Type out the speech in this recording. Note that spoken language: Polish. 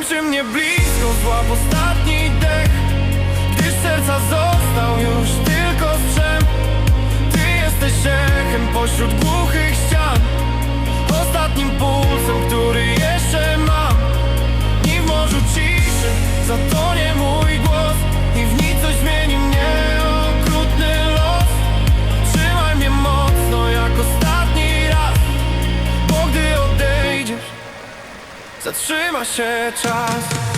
Stań przy mnie blisko, złap ostatni dech. Gdyż serca został już tylko strzęp Ty jesteś echem pośród głuchych ścian Zatrzyma się czas